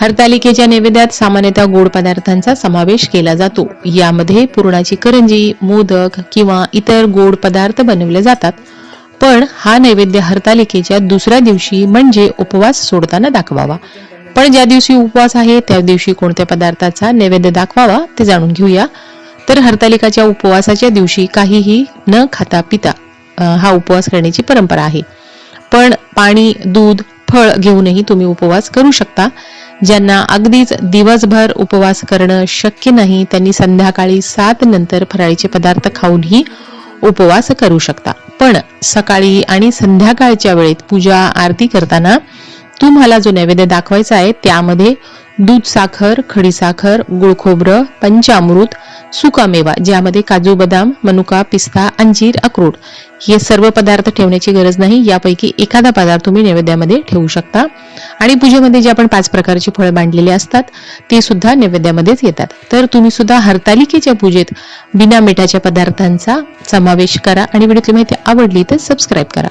हरतालिकेच्या नैवेद्यात सामान्यतः गोड पदार्थांचा समावेश केला जातो. यामध्ये पुरणाची करंजी मोदक किंवा इतर गोड पदार्थ बनवले जातात. पण हा नैवेद्य हरतालिकेच्या दुसऱ्या दिवशी म्हणजे उपवास सोडताना दाखवावा. पण ज्या दिवशी उपवास आहे त्या दिवशी कोणत्या पदार्थाचा नैवेद्य दाखवावा ते जाणून घेऊया. तर हरतालिकाच्या उपवासाच्या दिवशी काहीही न खाता पिता हा उपवास करण्याची परंपरा आहे. पण पाणी दूध फळ घेऊनही तुम्ही उपवास करू शकता. ज्यांना अगदीच दिवसभर उपवास करणं शक्य नाही त्यांनी संध्याकाळी सात नंतर फराळीचे पदार्थ खाऊनही उपवास करू शकता. पण सकाळी आणि संध्याकाळच्या वेळेत पूजा आरती करताना तुम्हाला जो नैवेद्य दाखवायचा आहे त्यामध्ये दूध साखर खडीसाखर गुळखोबरं पंचामृत सुकामेवा ज्यामध्ये काजू बदाम मनुका पिस्ता अंजीर अक्रोड हे सर्व पदार्थ ठेवण्याची गरज नाही. यापैकी एखादा पदार्थ तुम्ही नैवेद्यामध्ये ठेवू शकता. आणि पूजेमध्ये जे आपण पाच प्रकारची फळं मांडलेली असतात ते सुद्धा नैवेद्यामध्येच येतात. तर तुम्ही सुद्धा हरतालिकेच्या पूजेत बिना मिठाच्या पदार्थांचा समावेश करा. आणि व्हिडिओतली माहिती आवडली तर सबस्क्राईब करा.